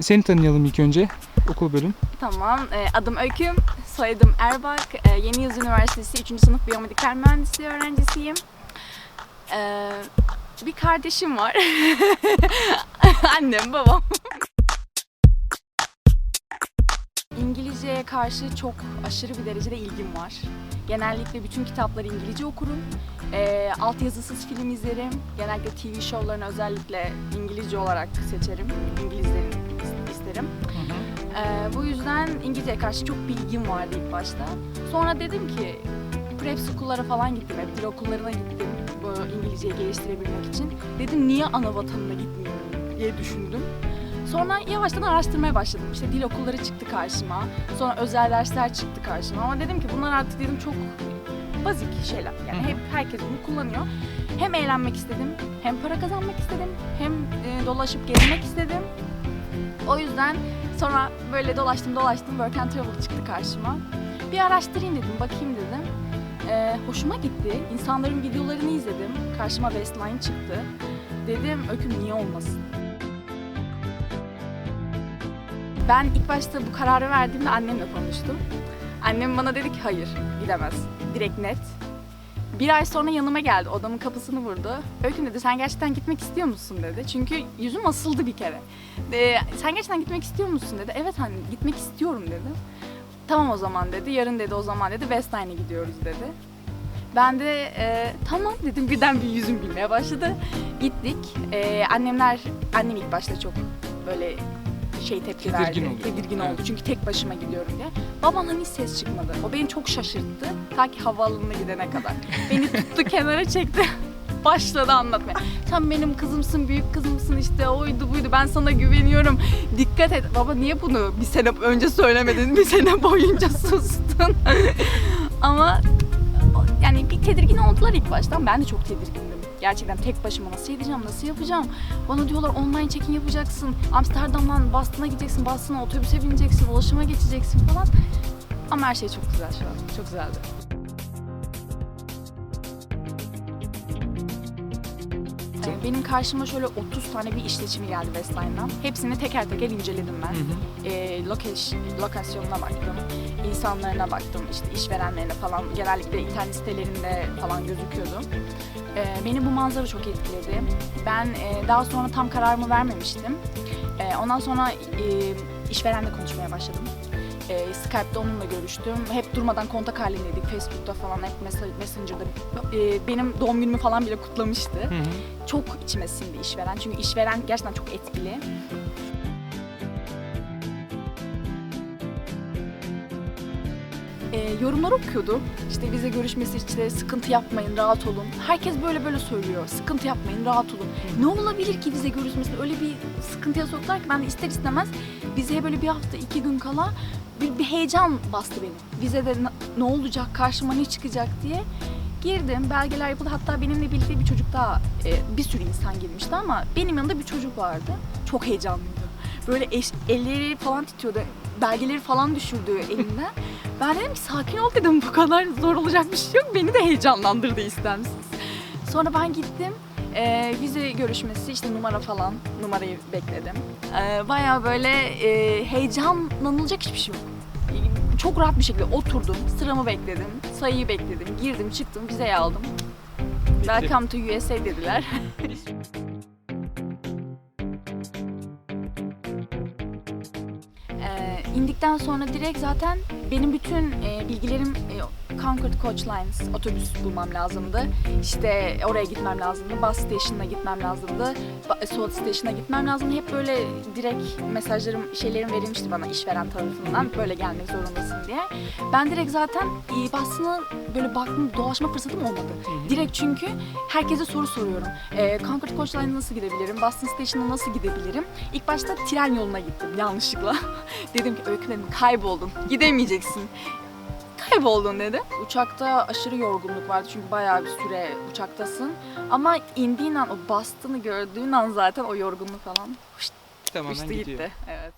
seni tanıyalım ilk önce. Okul bölüm. Tamam. Ee, adım Öyküm. Soyadım Erbak. Ee, Yeni Yüz Üniversitesi 3. sınıf biyomedikal mühendisliği öğrencisiyim. Ee, bir kardeşim var. Annem, babam. İngilizceye karşı çok aşırı bir derecede ilgim var. Genellikle bütün kitapları İngilizce okurum. Ee, altyazısız film izlerim. Genellikle TV şovlarını özellikle İngilizce olarak seçerim. İngilizlerin isterim. Ee, bu yüzden İngilizceye karşı çok bilgim vardı ilk başta. Sonra dedim ki prep school'lara falan gittim, hep dil okullarına gittim bu İngilizceyi geliştirebilmek için. Dedim niye ana vatanına gitmiyorum diye düşündüm. Sonra yavaştan araştırmaya başladım. İşte dil okulları çıktı karşıma. Sonra özel dersler çıktı karşıma. Ama dedim ki bunlar artık dedim çok bazik şeyler. Yani hep herkes bunu kullanıyor. Hem eğlenmek istedim, hem para kazanmak istedim, hem e, dolaşıp gezmek istedim. O yüzden Sonra böyle dolaştım dolaştım Work and Travel çıktı karşıma. Bir araştırayım dedim, bakayım dedim. Ee, hoşuma gitti. İnsanların videolarını izledim. Karşıma Westline çıktı. Dedim öyküm niye olmasın? Ben ilk başta bu kararı verdiğimde annemle konuştum. Annem bana dedi ki hayır gidemez. Direkt net. Bir ay sonra yanıma geldi. Odamın kapısını vurdu. Öyküm dedi sen gerçekten gitmek istiyor musun dedi. Çünkü yüzüm asıldı bir kere. Ee, sen gerçekten gitmek istiyor musun dedi. Evet anne gitmek istiyorum dedim. Tamam o zaman dedi. Yarın dedi o zaman dedi Westline'e gidiyoruz dedi. Ben de e, tamam dedim birden bir yüzüm gülmeye başladı. Gittik. E, annemler, annem ilk başta çok böyle şey tepki Tedirgin verdi. oluyor. Tedirgin Evet. oldu. Çünkü tek başıma gidiyorum diye. Babamdan hiç ses çıkmadı. O beni çok şaşırttı. Ta ki havaalanına gidene kadar. Beni tuttu kenara çekti. Başladı anlatmaya. Sen benim kızımsın, büyük kızımsın işte oydu buydu ben sana güveniyorum. Dikkat et. Baba niye bunu bir sene önce söylemedin? Bir sene boyunca sustun. Ama yani bir tedirgin oldular ilk baştan. Ben de çok tedirgindim. Gerçekten tek başıma nasıl edeceğim, nasıl yapacağım? Bana diyorlar online check-in yapacaksın. Amsterdam'dan Boston'a gideceksin, Boston'a otobüse bineceksin, ulaşıma geçeceksin falan. Ama her şey çok güzel şu an. Çok güzeldi. Ee, Benim karşıma şöyle 30 tane bir işletimi geldi Westline'dan. Hepsini teker teker inceledim ben. Ee, lokeş, lokasyonuna baktım, insanlarına baktım, işte işverenlerine falan. Genellikle internet sitelerinde falan gözüküyordu. Ee, beni bu manzara çok etkiledi. Ben e, daha sonra tam kararımı vermemiştim. Ee, ondan sonra e, işverenle konuşmaya başladım. Ee, Skype'da onunla görüştüm. Hep durmadan kontak halindeydik. Facebook'ta falan, hep Mes- Messenger'da. Ee, benim doğum günümü falan bile kutlamıştı Hı hı. çok içime sindi işveren. Çünkü işveren gerçekten çok etkili. Ee, yorumlar okuyordum. İşte vize görüşmesi işte sıkıntı yapmayın, rahat olun. Herkes böyle böyle söylüyor. Sıkıntı yapmayın, rahat olun. Ne olabilir ki vize görüşmesinde öyle bir sıkıntıya soktular ki ben de ister istemez vizeye böyle bir hafta iki gün kala bir, bir heyecan bastı beni. Vizede ne, olacak, karşıma ne çıkacak diye. Girdim, belgeler yapıldı. Hatta benimle birlikte bir çocuk daha, e, bir sürü insan girmişti ama benim yanımda bir çocuk vardı. Çok heyecanlıydı. Böyle eş, elleri falan titriyordu. Belgeleri falan düşürdü elinden. Ben dedim ki sakin ol dedim bu kadar zor olacak bir şey yok. Beni de heyecanlandırdı istemsiz. Sonra ben gittim. E, vize görüşmesi işte numara falan numarayı bekledim. E, Baya böyle e, heyecanlanılacak hiçbir şey yok. Çok rahat bir şekilde oturdum, sıramı bekledim, sayıyı bekledim, girdim, çıktım, vizeyi aldım. Welcome to USA dediler. Ee, indikten sonra direkt zaten benim bütün e, bilgilerim e, Concord Coach Lines otobüs bulmam lazımdı. İşte oraya gitmem lazımdı. Bus station'ına gitmem lazımdı. Ba- Soğut Station'a gitmem lazımdı. Hep böyle direkt mesajlarım, şeylerim verilmişti bana işveren tarafından. Böyle gelmek zorundasın diye. Ben direkt zaten e, Boston'a böyle baktım, dolaşma fırsatım olmadı. Direkt çünkü herkese soru soruyorum. E, Concord Coach Line'a nasıl gidebilirim? Boston Station'a nasıl gidebilirim? İlk başta tren yoluna gittim yanlışlıkla. dedim ki Öykü dedim kayboldun, gidemeyeceksin. Kayboldun dedi. Uçakta aşırı yorgunluk vardı çünkü bayağı bir süre uçaktasın. Ama indiğin an o Boston'ı gördüğün an zaten o yorgunluk falan hışt, Tamamen gidiyor. gitti. Evet.